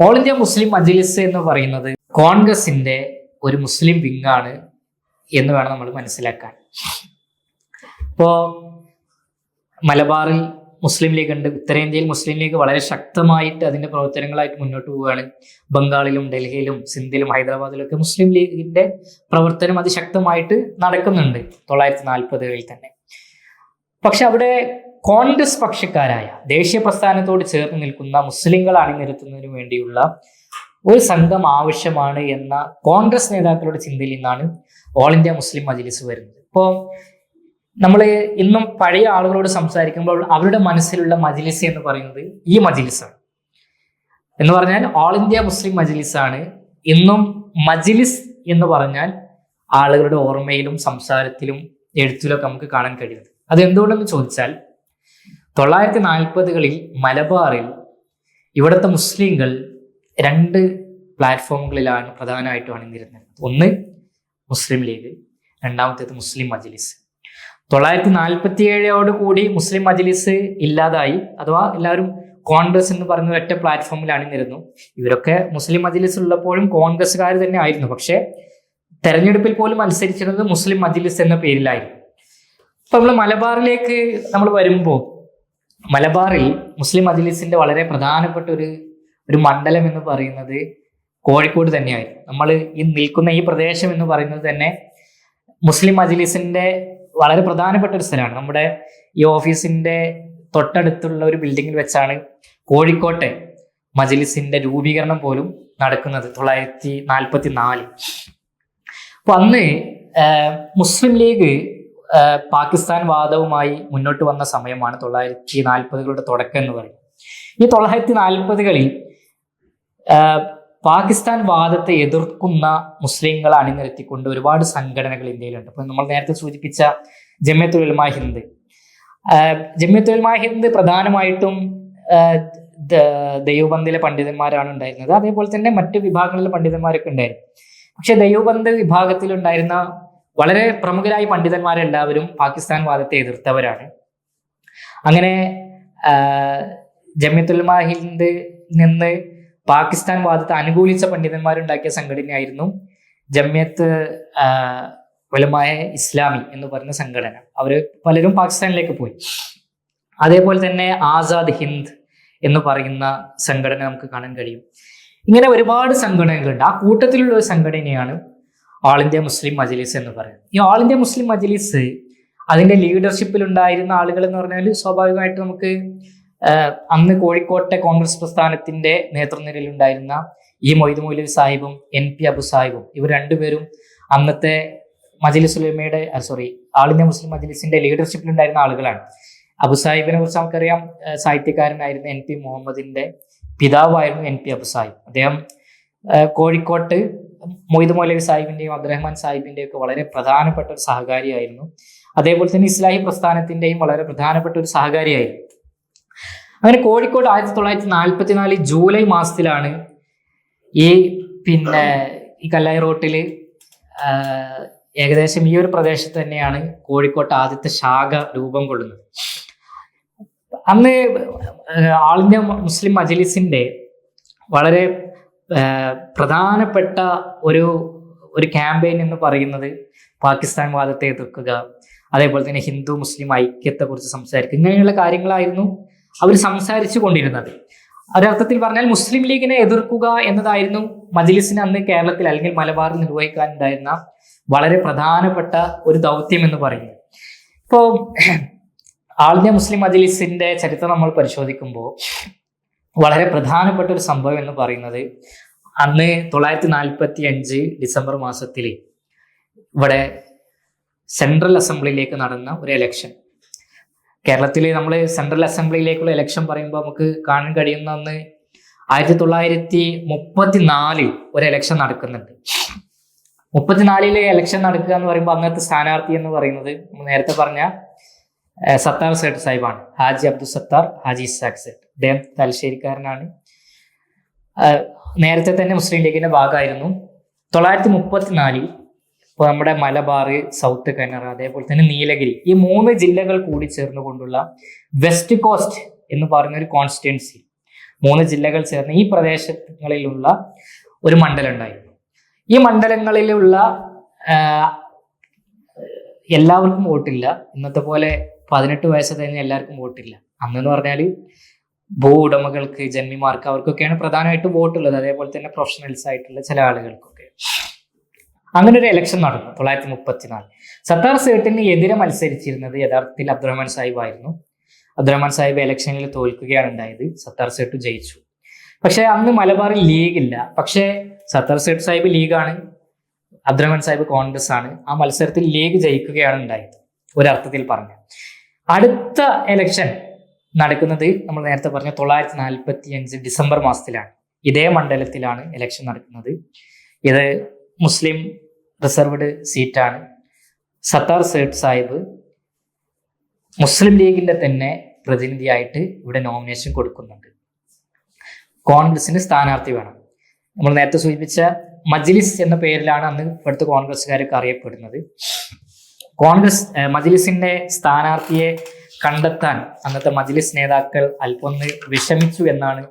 All India Muslim Majlis എന്ന് പറയുന്നത് കോൺഗ്രസിന്റെ ഒരു മുസ്ലിം വിങ്ങാണ് എന്ന് വേണം നമ്മൾ മനസ്സിലാക്കാൻ. ഇപ്പോ മലബാറിൽ മുസ്ലിം ലീഗ് ഉണ്ട്. ഉത്തരേന്ത്യയിൽ മുസ്ലിം ലീഗ് വളരെ ശക്തമായിട്ട് അതിന്റെ പ്രവർത്തനങ്ങളായിട്ട് മുന്നോട്ട് പോവുകയാണ്. ബംഗാളിലും ഡൽഹിയിലും സിന്ധിലും ഹൈദരാബാദിലും ഒക്കെ മുസ്ലിം ലീഗിന്റെ പ്രവർത്തനം അതിശക്തമായിട്ട് നടക്കുന്നുണ്ട് തൊള്ളായിരത്തി നാൽപ്പതുകളിൽ തന്നെ. പക്ഷെ അവിടെ കോൺഗ്രസ് പക്ഷക്കാരായ ദേശീയ പ്രസ്ഥാനത്തോട് ചേർന്ന് നിൽക്കുന്ന മുസ്ലിങ്ങൾ അണിനിരത്തുന്നതിന് വേണ്ടിയുള്ള ഒരു സംഘം ആവശ്യമാണ് എന്ന കോൺഗ്രസ് നേതാക്കളുടെ ചിന്തയിൽ നിന്നാണ് ഓൾ ഇന്ത്യ മുസ്ലിം മജ്ലിസ് വരുന്നത്. ഇപ്പോൾ നമ്മൾ ഇന്നും പഴയ ആളുകളോട് സംസാരിക്കുമ്പോൾ അവരുടെ മനസ്സിലുള്ള മജ്ലിസ് എന്ന് പറയുന്നത് ഈ മജ്ലിസാണ്. എന്ന് പറഞ്ഞാൽ ഓൾ ഇന്ത്യ മുസ്ലിം മജ്ലിസ് ആണ് ഇന്നും മജ്ലിസ് എന്ന് പറഞ്ഞാൽ ആളുകളുടെ ഓർമ്മയിലും സംസാരത്തിലും എഴുത്തിലൊക്കെ നമുക്ക് കാണാൻ കഴിയുന്നത്. അത് എന്തുകൊണ്ടെന്ന് ചോദിച്ചാൽ തൊള്ളായിരത്തി നാൽപ്പതുകളിൽ മലബാറിൽ ഇവിടുത്തെ മുസ്ലിങ്ങൾ രണ്ട് പ്ലാറ്റ്ഫോമുകളിലാണ് പ്രധാനമായിട്ടും അണിനിരുന്നത് ഒന്ന് മുസ്ലിം ലീഗ് രണ്ടാമത്തേത് മുസ്ലിം മജ്ലിസ്. തൊള്ളായിരത്തി നാൽപ്പത്തി ഏഴോട് കൂടി മുസ്ലിം മജ്ലിസ് ഇല്ലാതായി. അഥവാ എല്ലാവരും കോൺഗ്രസ് എന്ന് പറഞ്ഞ ഒറ്റ പ്ലാറ്റ്ഫോമിൽ അണിനിരുന്നു ഇവരൊക്കെ മുസ്ലിം മജ്ലിസ് ഉള്ളപ്പോഴും കോൺഗ്രസ്സുകാർ തന്നെ ആയിരുന്നു. പക്ഷേ തെരഞ്ഞെടുപ്പിൽ പോലും മത്സരിച്ചിരുന്നത് മുസ്ലിം മജ്ലിസ് എന്ന പേരിലായിരുന്നു. ഇപ്പൊ നമ്മൾ മലബാറിലേക്ക് നമ്മൾ വരുമ്പോൾ മലബാറിൽ മുസ്ലിം മജ്ലിസിന്റെ വളരെ പ്രധാനപ്പെട്ട ഒരു ഒരു മണ്ഡലം എന്ന് പറയുന്നത് കോഴിക്കോട് തന്നെയായിരുന്നു. നമ്മൾ ഈ നിൽക്കുന്ന ഈ പ്രദേശം എന്ന് പറയുന്നത് തന്നെ മുസ്ലിം മജ്ലിസിന്റെ വളരെ പ്രധാനപ്പെട്ട ഒരു സ്ഥലമാണ്. നമ്മുടെ ഈ ഓഫീസിന്റെ തൊട്ടടുത്തുള്ള ഒരു ബിൽഡിങ്ങിൽ വെച്ചാണ് കോഴിക്കോട്ടെ മജ്ലിസിന്റെ രൂപീകരണം പോലും നടക്കുന്നത് തൊള്ളായിരത്തി നാൽപ്പത്തി നാല് അപ്പൊ അന്ന് മുസ്ലിം ലീഗ് പാകിസ്ഥാൻ വാദവുമായി മുന്നോട്ട് വന്ന സമയമാണ് തൊള്ളായിരത്തി നാൽപ്പതുകളുടെ തുടക്കം എന്ന് പറയുന്നത്. ഈ തൊള്ളായിരത്തി നാൽപ്പതുകളിൽ പാകിസ്ഥാൻ വാദത്തെ എതിർക്കുന്ന മുസ്ലിങ്ങളെ അണിനിരത്തിക്കൊണ്ട് ഒരുപാട് സംഘടനകൾ ഇന്ത്യയിലുണ്ട്. അപ്പൊ നമ്മൾ നേരത്തെ സൂചിപ്പിച്ച ജമ്യത്തുൽ ഉലമ ഹിന്ദ്. ആഹ്, ജമ്യത്തുൽ ഹിന്ദ് പ്രധാനമായിട്ടും ദൈവബന്ധിലെ പണ്ഡിതന്മാരാണ് ഉണ്ടായിരുന്നത്. അതേപോലെ തന്നെ മറ്റു വിഭാഗങ്ങളിലെ പണ്ഡിതന്മാരൊക്കെ ഉണ്ടായിരുന്നു. പക്ഷെ ദൈവബന്ധ വിഭാഗത്തിലുണ്ടായിരുന്ന വളരെ പ്രമുഖരായ പണ്ഡിതന്മാരെല്ലാവരും പാകിസ്ഥാൻ വാദത്തെ എതിർത്തവരാണ്. അങ്ങനെ ആഹ്, ജമ്യത്തുൽ ഹിന്ദ് നിന്ന് പാകിസ്ഥാൻ വാദത്തെ അനുകൂലിച്ച പണ്ഡിതന്മാരുണ്ടാക്കിയ സംഘടനയായിരുന്നു ജമ്യത്ത് ഉലമായ ഇസ്ലാമി എന്ന് പറഞ്ഞ സംഘടന. അവർ പലരും പാകിസ്ഥാനിലേക്ക് പോയി. അതേപോലെ തന്നെ ആസാദ് ഹിന്ദ് എന്ന് പറയുന്ന സംഘടന നമുക്ക് കാണാൻ കഴിയും. ഇങ്ങനെ ഒരുപാട് സംഘടനകളുണ്ട്. ആ കൂട്ടത്തിലുള്ള ഒരു സംഘടനയാണ് ഓൾ ഇന്ത്യ മുസ്ലിം മജ്ലിസ് എന്ന് പറയുന്നത്. ഈ ഓൾ ഇന്ത്യ മുസ്ലിം മജ്ലിസ് അതിന്റെ ലീഡർഷിപ്പിൽ ഉണ്ടായിരുന്ന ആളുകൾ എന്ന് പറഞ്ഞാൽ സ്വാഭാവികമായിട്ട് നമുക്ക് അന്ന് കോഴിക്കോട്ടെ കോൺഗ്രസ് പ്രസ്ഥാനത്തിന്റെ നേതൃനിരയിൽ ഉണ്ടായിരുന്ന ഇ മൊയ്ത് മൗലവി സാഹിബും എൻ പി അബു സാഹിബും. ഇവർ രണ്ടുപേരും അന്നത്തെ മജ്ലിസ് ഉലമയുടെ സോറി ആൾ ഇന്ത്യ മുസ്ലിം മജ്ലിസിന്റെ ലീഡർഷിപ്പിൽ ഉണ്ടായിരുന്ന ആളുകളാണ്. അബു സാഹിബിനെ കുറിച്ച് നമുക്കറിയാം സാഹിത്യകാരനായിരുന്ന എൻ പി മുഹമ്മദിന്റെ പിതാവായിരുന്നു എൻ പി അബു സാഹിബ്. അദ്ദേഹം കോഴിക്കോട്ട് മൊയ്ത് മൗലവി സാഹിബിന്റെയും അബ്ദുറഹ്മാൻ സാഹിബിന്റെയും ഒക്കെ വളരെ പ്രധാനപ്പെട്ട ഒരു സഹകാരിയായിരുന്നു. അതേപോലെ തന്നെ ഇസ്ലാഹി പ്രസ്ഥാനത്തിന്റെയും വളരെ പ്രധാനപ്പെട്ട ഒരു സഹകാരിയായിരുന്നു. അങ്ങനെ കോഴിക്കോട് ആയിരത്തി തൊള്ളായിരത്തി നാൽപ്പത്തിനാല് ജൂലൈ മാസത്തിലാണ് ഈ പിന്നെ ഈ കല്ലായി റോട്ടിൽ ഏകദേശം ഈ ഒരു പ്രദേശത്ത് തന്നെയാണ് കോഴിക്കോട്ട് ആദ്യത്തെ ശാഖ രൂപം കൊള്ളുന്നത്. അന്ന് ആൾ ഇന്ത്യ മുസ്ലിം മജ്ലിസിന്റെ വളരെ പ്രധാനപ്പെട്ട ഒരു ഒരു ക്യാമ്പയിൻ എന്ന് പറയുന്നത് പാകിസ്ഥാൻ വാദത്തെ എതിർക്കുക അതേപോലെ തന്നെ ഹിന്ദു മുസ്ലിം ഐക്യത്തെ കുറിച്ച് സംസാരിക്കുക ഇങ്ങനെയുള്ള കാര്യങ്ങളായിരുന്നു അവർ സംസാരിച്ചു കൊണ്ടിരുന്നത്. ഒരർത്ഥത്തിൽ പറഞ്ഞാൽ മുസ്ലിം ലീഗിനെ എതിർക്കുക എന്നതായിരുന്നു മജ്ലിസിന് അന്ന് കേരളത്തിൽ അല്ലെങ്കിൽ മലബാറിൽ നിർവഹിക്കാനുണ്ടായിരുന്ന വളരെ പ്രധാനപ്പെട്ട ഒരു ദൗത്യം എന്ന് പറയുന്നത്. ഇപ്പോൾ ആൾ മുസ്ലിം മജ്ലിസിന്റെ ചരിത്രം നമ്മൾ പരിശോധിക്കുമ്പോൾ വളരെ പ്രധാനപ്പെട്ട ഒരു സംഭവം എന്ന് പറയുന്നത് അന്ന് തൊള്ളായിരത്തി നാൽപ്പത്തി അഞ്ച് ഡിസംബർ മാസത്തിൽ ഇവിടെ സെൻട്രൽ അസംബ്ലിയിലേക്ക് നടന്ന ഒരു എലക്ഷൻ കേരളത്തിലെ നമ്മൾ സെൻട്രൽ അസംബ്ലിയിലേക്കുള്ള എലക്ഷൻ പറയുമ്പോൾ നമുക്ക് കാണാൻ കഴിയുന്ന ഒന്ന് ആയിരത്തി തൊള്ളായിരത്തി മുപ്പത്തി നാലിൽ ഒരു എലക്ഷൻ നടക്കുന്നുണ്ട്. മുപ്പത്തിനാലിലെ എലക്ഷൻ നടക്കുക എന്ന് പറയുമ്പോൾ അന്നത്തെ സ്ഥാനാർത്ഥി എന്ന് പറയുന്നത് നേരത്തെ പറഞ്ഞ സത്താർ സേട്ട് സാഹിബാണ് ഹാജി അബ്ദുൽ സത്താർ ഹാജി ഇസാഖ് സേട്ട് അദ്ദേഹം തലശ്ശേരിക്കാരനാണ്. നേരത്തെ തന്നെ മുസ്ലിം ലീഗിന്റെ ഭാഗമായിരുന്നു. തൊള്ളായിരത്തി മുപ്പത്തിനാലിൽ ഇപ്പോൾ നമ്മുടെ മലബാർ സൗത്ത് കന്നഡ അതേപോലെ തന്നെ നീലഗിരി ഈ മൂന്ന് ജില്ലകൾ കൂടി ചേർന്നുകൊണ്ടുള്ള വെസ്റ്റ് കോസ്റ്റ് എന്ന് പറയുന്ന ഒരു കോൺസ്റ്റിറ്റ്യൻസി മൂന്ന് ജില്ലകൾ ചേർന്ന് ഈ പ്രദേശങ്ങളിലുള്ള ഒരു മണ്ഡലം ഉണ്ടായിരുന്നു ഈ മണ്ഡലങ്ങളിലുള്ള എല്ലാവർക്കും വോട്ടില്ല. ഇന്നത്തെ പോലെ പതിനെട്ട് വയസ്സ് തന്നെ എല്ലാവർക്കും വോട്ടില്ല. അന്നെന്ന് പറഞ്ഞാൽ ഭൂ ഉടമകൾക്ക് ജന്മിമാർക്ക് അവർക്കൊക്കെയാണ് പ്രധാനമായിട്ടും വോട്ടുള്ളത്. അതേപോലെ തന്നെ പ്രൊഫഷണൽസ് ആയിട്ടുള്ള ചില ആളുകൾക്കൊക്കെ. അങ്ങനെ ഒരു ഇലക്ഷൻ നടന്നു തൊള്ളായിരത്തി മുപ്പത്തിനാല്. സത്താർ സേട്ടിന് എതിരെ മത്സരിച്ചിരുന്നത് യഥാർത്ഥത്തിൽ അബ്ദുറഹ്മാൻ സാഹിബ് ആയിരുന്നു. അബ്ദുറഹ്മാൻ സാഹിബ് ഇലക്ഷനിൽ തോൽക്കുകയാണ് ഉണ്ടായത്. സത്താർ സേട്ട് ജയിച്ചു. പക്ഷേ അന്ന് മലബാറിൽ ലീഗ് ഇല്ല. പക്ഷേ സത്താർ സേട്ട് സാഹിബ് ലീഗാണ്. അബ്ദുറഹ്മാൻ സാഹിബ് കോൺഗ്രസ് ആണ്. ആ മത്സരത്തിൽ ലീഗ് ജയിക്കുകയാണ് ഉണ്ടായത്. ഒരർത്ഥത്തിൽ പറഞ്ഞു അടുത്ത ഇലക്ഷൻ നടക്കുന്നത് നമ്മൾ നേരത്തെ പറഞ്ഞ തൊള്ളായിരത്തി നാൽപ്പത്തി അഞ്ച് ഡിസംബർ മാസത്തിലാണ്. ഇതേ മണ്ഡലത്തിലാണ് ഇലക്ഷൻ നടക്കുന്നത്. ഇത് മുസ്ലിം റിസർവ്ഡ് സീറ്റാണ് സത്താർ സേട്ട് സാഹിബ് മുസ്ലിം ലീഗിന്റെ തന്നെ പ്രതിനിധിയായിട്ട് ഇവിടെ നോമിനേഷൻ കൊടുക്കുന്നുണ്ട്. കോൺഗ്രസിന് സ്ഥാനാർത്ഥി വേണം. നമ്മൾ നേരത്തെ സൂചിപ്പിച്ച മജ്ലിസ് എന്ന പേരിലാണ് അന്ന് ഇവിടുത്തെ കോൺഗ്രസ്സുകാരൊക്കെ അറിയപ്പെടുന്നത്. കോൺഗ്രസ് മജ്ലിസിന്റെ സ്ഥാനാർത്ഥിയെ കണ്ടെത്താൻ അന്നത്തെ മജ്ലിസ് നേതാക്കൾ അല്പൊന്ന് വിഷമിച്ചു എന്നാണ്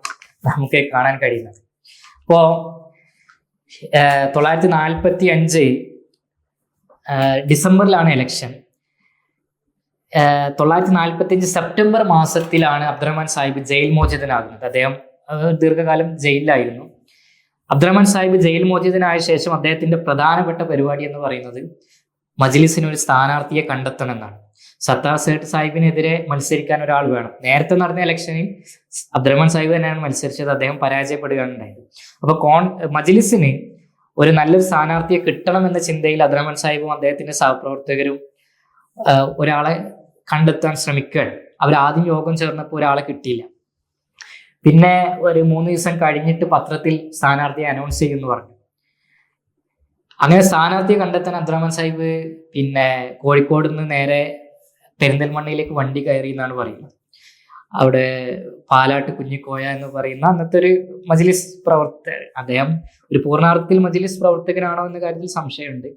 നമുക്ക് കാണാൻ കഴിയുന്നത്. അപ്പോ ഏഹ്, തൊള്ളായിരത്തി നാൽപ്പത്തി അഞ്ച് ഡിസംബറിലാണ് ഇലക്ഷൻ. തൊള്ളായിരത്തി നാൽപ്പത്തി അഞ്ച് സെപ്റ്റംബർ മാസത്തിലാണ് അബ്ദുറഹ്മാൻ സാഹിബ് ജയിൽ മോചിതനാകുന്നത്. അദ്ദേഹം ദീർഘകാലം ജയിലിലായിരുന്നു. അബ്ദുറഹ്മാൻ സാഹിബ് ജയിൽ മോചിതനായ ശേഷം അദ്ദേഹത്തിന്റെ പ്രധാനപ്പെട്ട പരിപാടി എന്ന് പറയുന്നത് മജ്ലിസിന് ഒരു സ്ഥാനാർത്ഥിയെ കണ്ടെത്തണം എന്നാണ്. സത്താർ സേട്ട് സാഹിബിനെതിരെ മത്സരിക്കാൻ ഒരാൾ വേണം. നേരത്തെ നടന്ന ഇലക്ഷനിൽ അബ്ദുറഹ്മാൻ സാഹിബ് തന്നെയാണ് മത്സരിച്ചത്. അദ്ദേഹം പരാജയപ്പെടുകയാണ് ഉണ്ടായത്. അപ്പൊ കോൺ മജ്ലിസിന് ഒരു നല്ലൊരു സ്ഥാനാർത്ഥിയെ കിട്ടണം എന്ന ചിന്തയിൽ അബ്ദുറഹ്മാൻ സാഹിബും അദ്ദേഹത്തിന്റെ സഹപ്രവർത്തകരും ഒരാളെ കണ്ടെത്താൻ ശ്രമിക്കുകയാണ്. അവർ ആദ്യം യോഗം ചേർന്നപ്പോൾ ഒരാളെ കിട്ടിയില്ല. പിന്നെ ഒരു മൂന്ന് ദിവസം കഴിഞ്ഞിട്ട് പത്രത്തിൽ സ്ഥാനാർത്ഥിയെ അനൗൺസ് ചെയ്യുമെന്ന് പറഞ്ഞു. അങ്ങനെ സ്ഥാനാർത്ഥിയെ കണ്ടെത്താൻ അബ്ദുറഹ്മാൻ സാഹിബ് പിന്നെ കോഴിക്കോട് നിന്ന് നേരെ പെരിന്തൽമണ്ണയിലേക്ക് വണ്ടി കയറി എന്നാണ് പറയുന്നത്. അവിടെ പാലാട്ട് കുഞ്ഞിക്കോയ എന്ന് പറയുന്ന അന്നത്തെ ഒരു മജ്ലിസ് പ്രവർത്തകൻ അദ്ദേഹം ഒരു പൂർണാർത്ഥത്തിൽ മജ്ലിസ് പ്രവർത്തകനാണോ എന്ന കാര്യത്തിൽ സംശയമുണ്ട്.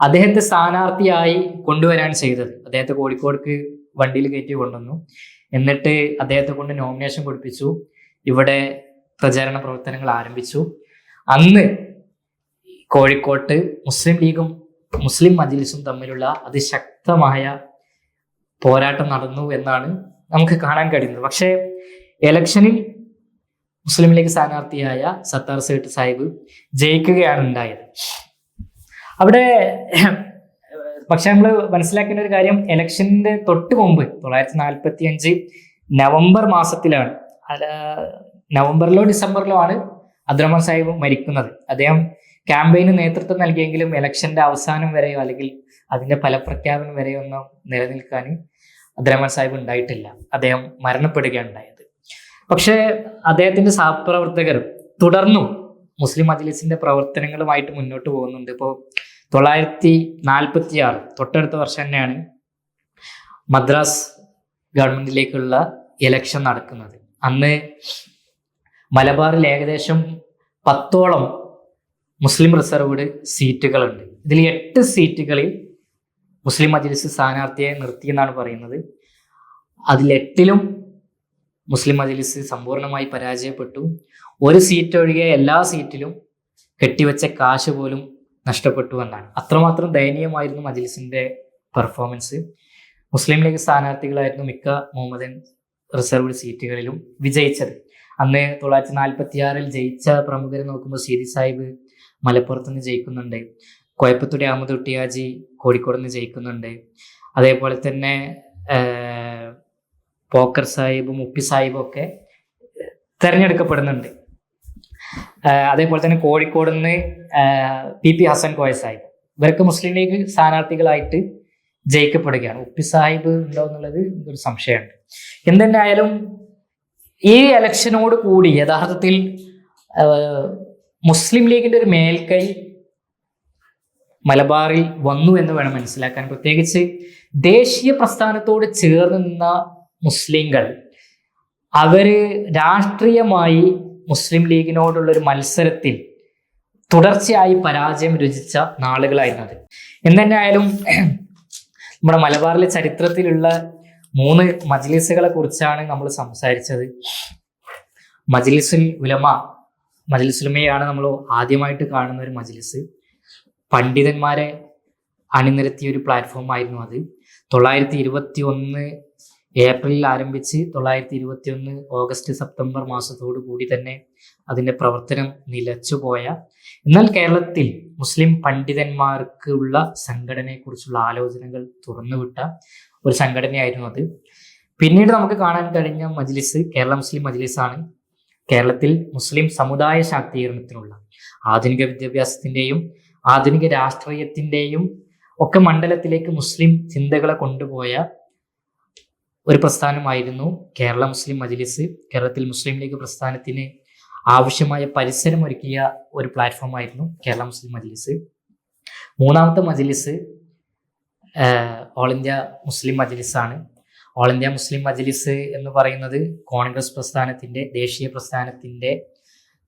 അദ്ദേഹത്തെ സ്ഥാനാർത്ഥിയായി കൊണ്ടുവരാൻ ചെയ്തത്. അദ്ദേഹത്തെ കോഴിക്കോടേക്ക് വണ്ടിയിൽ കയറ്റി കൊണ്ടുവന്നു. എന്നിട്ട് അദ്ദേഹത്തെ കൊണ്ട് നോമിനേഷൻ കൊടുപ്പിച്ചു. ഇവിടെ പ്രചാരണ പ്രവർത്തനങ്ങൾ ആരംഭിച്ചു. അന്ന് കോഴിക്കോട്ട് മുസ്ലിം ലീഗും മുസ്ലിം മജ്ലിസും തമ്മിലുള്ള അതിശക്തമായ പോരാട്ടം നടന്നു എന്നാണ് നമുക്ക് കാണാൻ കഴിയുന്നത്. പക്ഷേ എലക്ഷനിൽ മുസ്ലിം ലീഗ് സ്ഥാനാർത്ഥിയായ സത്താർ സേട്ട് സാഹിബ് ജയിക്കുകയാണ് ഉണ്ടായത്. അവിടെ പക്ഷെ നമ്മൾ മനസ്സിലാക്കേണ്ട ഒരു കാര്യം ഇലക്ഷന്റെ തൊട്ട് മുമ്പ് തൊള്ളായിരത്തി നാൽപ്പത്തി അഞ്ച് നവംബർ മാസത്തിലാണ് നവംബറിലോ ഡിസംബറിലോ ആണ് അബ്ദുറഹ്മാൻ സാഹിബ് മരിക്കുന്നത്. അദ്ദേഹം ക്യാമ്പയിന് നേതൃത്വം നൽകിയെങ്കിലും ഇലക്ഷന്റെ അവസാനം വരെയോ അല്ലെങ്കിൽ അതിന്റെ ഫലപ്രഖ്യാപനം വരെയോ ഒന്നും നിലനിൽക്കാൻ അബ്ദുറഹ്മാൻ സാഹിബ് ഉണ്ടായിട്ടില്ല. അദ്ദേഹം മരണപ്പെടുകയാണ് ഉണ്ടായത് പക്ഷേ അദ്ദേഹത്തിന്റെ സഹപ്രവർത്തകർ തുടർന്നും മുസ്ലിം മജ്ലിസിന്റെ പ്രവർത്തനങ്ങളുമായിട്ട് മുന്നോട്ട് പോകുന്നുണ്ട്. ഇപ്പോൾ തൊള്ളായിരത്തി നാൽപ്പത്തി ആറ് തൊട്ടടുത്ത വർഷം തന്നെയാണ് മദ്രാസ് ഗവൺമെന്റിലേക്കുള്ള ഇലക്ഷൻ നടക്കുന്നത്. അന്ന് മലബാറിൽ ഏകദേശം പത്തോളം മുസ്ലിം റിസർവ്ഡ് സീറ്റുകളുണ്ട്. ഇതിൽ എട്ട് സീറ്റുകളിൽ മുസ്ലിം മജ്ലിസ് സ്ഥാനാർത്ഥിയെ നിർത്തിയെന്നാണ് പറയുന്നത്. അതിലെട്ടിലും മുസ്ലിം മജ്ലിസ് സമ്പൂർണമായി പരാജയപ്പെട്ടു. ഒരു സീറ്റ് ഒഴികെ എല്ലാ സീറ്റിലും കെട്ടിവെച്ച കാശ് പോലും നഷ്ടപ്പെട്ടു എന്നാണ്. അത്രമാത്രം ദയനീയമായിരുന്നു മജ്ലിസിന്റെ പെർഫോമൻസ്. മുസ്ലിം ലീഗ് സ്ഥാനാർത്ഥികളായിരുന്നു മിക്ക മുഹമ്മദൻ റിസർവ്ഡ് സീറ്റുകളിലും വിജയിച്ചത്. അന്ന് തൊള്ളായിരത്തി നാൽപ്പത്തി ആറിൽ ജയിച്ച പ്രമുഖരെ നോക്കുമ്പോൾ സീരി സാഹിബ് മലപ്പുറത്ത് നിന്ന് ജയിക്കുന്നുണ്ട്. കോയപ്പത്തൂടി അഹമ്മദ് കുട്ടിയാജി കോഴിക്കോട് നിന്ന് ജയിക്കുന്നുണ്ട്. അതേപോലെ തന്നെ പോക്കർ സാഹിബ് മുപ്പി സാഹിബും ഒക്കെ തെരഞ്ഞെടുക്കപ്പെടുന്നുണ്ട്. അതേപോലെ തന്നെ കോഴിക്കോട് നിന്ന് പി പി ഹസൻ കോയ സാഹിബ്. ഇവരൊക്കെ മുസ്ലിം ലീഗ് സ്ഥാനാർത്ഥികളായിട്ട് ജയിക്കപ്പെടുകയാണ്. ഉപ്പി സാഹിബ് ഉണ്ടോ എന്നുള്ളത് ഒരു സംശയമുണ്ട്. എന്തെന്നായാലും ഈ ഇലക്ഷനോട് കൂടി യഥാർത്ഥത്തിൽ മുസ്ലിം ലീഗിന്റെ ഒരു മേൽക്കൈ മലബാറിൽ വന്നു എന്ന് വേണം മനസ്സിലാക്കാൻ. പ്രത്യേകിച്ച് ദേശീയ പ്രസ്ഥാനത്തോട് ചേർന്ന് നിന്ന മുസ്ലിങ്ങൾ അവർ രാഷ്ട്രീയമായി മുസ്ലിം ലീഗിനോടുള്ള ഒരു മത്സരത്തിൽ തുടർച്ചയായി പരാജയം രുചിച്ച അത്. എന്തെന്നായാലും നമ്മുടെ മലബാറിലെ ചരിത്രത്തിലുള്ള മൂന്ന് മജ്ലിസുകളെ കുറിച്ചാണ് നമ്മൾ സംസാരിച്ചത്. മജ്ലിസുൽ ഉലമ മജ്ലിസുലമയാണ് നമ്മൾ ആദ്യമായിട്ട് കാണുന്ന ഒരു മജലിസ്. പണ്ഡിതന്മാരെ അണിനിരത്തിയ ഒരു പ്ലാറ്റ്ഫോം ആയിരുന്നു അത്. തൊള്ളായിരത്തി ഇരുപത്തി ഒന്ന് ഏപ്രിലിൽ ആരംഭിച്ച് തൊള്ളായിരത്തി ഇരുപത്തി ഒന്ന് ഓഗസ്റ്റ് സെപ്റ്റംബർ മാസത്തോട് കൂടി തന്നെ അതിന്റെ പ്രവർത്തനം നിലച്ചുപോയ എന്നാൽ കേരളത്തിൽ മുസ്ലിം പണ്ഡിതന്മാർക്കുള്ള സംഘടനയെക്കുറിച്ചുള്ള ആലോചനകൾ തുറന്നുവിട്ട ഒരു സംഘടനയായിരുന്നു അത്. പിന്നീട് നമുക്ക് കാണാൻ കഴിഞ്ഞ മജ്ലിസ് കേരള മുസ്ലിം മജ്ലിസാണ്. കേരളത്തിൽ മുസ്ലിം സമുദായ ശാക്തീകരണത്തിനുള്ള ആധുനിക വിദ്യാഭ്യാസത്തിന്റെയും ആധുനിക രാഷ്ട്രീയത്തിന്റെയും ഒക്കെ മണ്ഡലത്തിലേക്ക് മുസ്ലിം ചിന്തകളെ കൊണ്ടുപോയ ഒരു പ്രസ്ഥാനമായിരുന്നു കേരള മുസ്ലിം മജ്ലിസ്. കേരളത്തിൽ മുസ്ലിം ലീഗ് പ്രസ്ഥാനത്തിന് ആവശ്യമായ പരിസരം ഒരുക്കിയ ഒരു പ്ലാറ്റ്ഫോം ആയിരുന്നു കേരള മുസ്ലിം മജ്ലിസ്. മൂന്നാമത്തെ മജ്ലിസ് ഓൾ ഇന്ത്യ മുസ്ലിം മജ്ലിസാണ്. ഓൾ ഇന്ത്യ മുസ്ലിം മജ്ലിസ് എന്ന് പറയുന്നത് കോൺഗ്രസ് പ്രസ്ഥാനത്തിന്റെ ദേശീയ പ്രസ്ഥാനത്തിന്റെ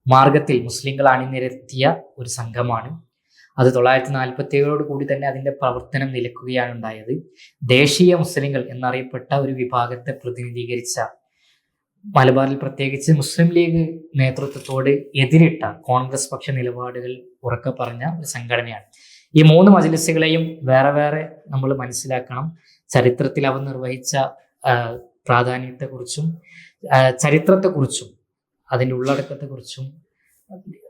മാർഗത്തിൽ മുസ്ലിങ്ങൾ അണിനിരത്തിയ ഒരു സംഘമാണ്. അത് തൊള്ളായിരത്തി നാൽപ്പത്തി ഏഴോട് കൂടി തന്നെ അതിന്റെ പ്രവർത്തനം നിലക്കുകയാണ് ഉണ്ടായത്. ദേശീയ മുസ്ലിങ്ങൾ എന്നറിയപ്പെട്ട ഒരു വിഭാഗത്തെ പ്രതിനിധീകരിച്ച മലബാറിൽ പ്രത്യേകിച്ച് മുസ്ലിം ലീഗ് നേതൃത്വത്തോട് എതിരിട്ട കോൺഗ്രസ് പക്ഷ നിലപാടുകൾ ഉറക്കെ പറഞ്ഞ ഒരു സംഘടനയാണ്. ഈ മൂന്ന് മജ്ലിസുകളെയും വേറെ വേറെ നമ്മൾ മനസ്സിലാക്കണം. ചരിത്രത്തിൽ അവ നിർവഹിച്ച പ്രാധാന്യത്തെക്കുറിച്ചും ചരിത്രത്തെക്കുറിച്ചും അതിന്റെ ഉള്ളടക്കത്തെക്കുറിച്ചും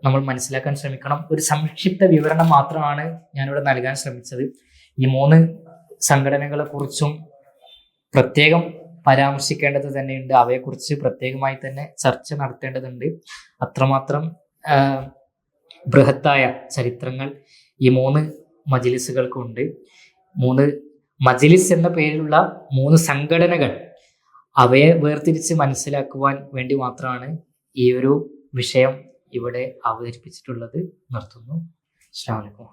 നമ്മൾ മനസ്സിലാക്കാൻ ശ്രമിക്കണം. ഒരു സംക്ഷിപ്ത വിവരണം മാത്രമാണ് ഞാനിവിടെ നൽകാൻ ശ്രമിച്ചത്. ഈ മൂന്ന് സംഘടനകളെക്കുറിച്ചും പ്രത്യേകം പരാമർശിക്കേണ്ടത് തന്നെയുണ്ട്. അവയെക്കുറിച്ച് പ്രത്യേകമായി തന്നെ ചർച്ച നടത്തേണ്ടതുണ്ട്. അത്രമാത്രം ബൃഹത്തായ ചരിത്രങ്ങൾ ഈ മൂന്ന് മജിലിസുകൾക്കുണ്ട്. മൂന്ന് മജിലിസ് എന്ന പേരിലുള്ള മൂന്ന് സംഘടനകൾ അവയെ വേർതിരിച്ച് മനസ്സിലാക്കുവാൻ വേണ്ടി മാത്രമാണ് ഈ ഒരു വിഷയം ഇവിടെ അവതരിപ്പിച്ചിട്ടുള്ളത്. നിർത്തുന്നു. അസ്സാം വലൈക്കും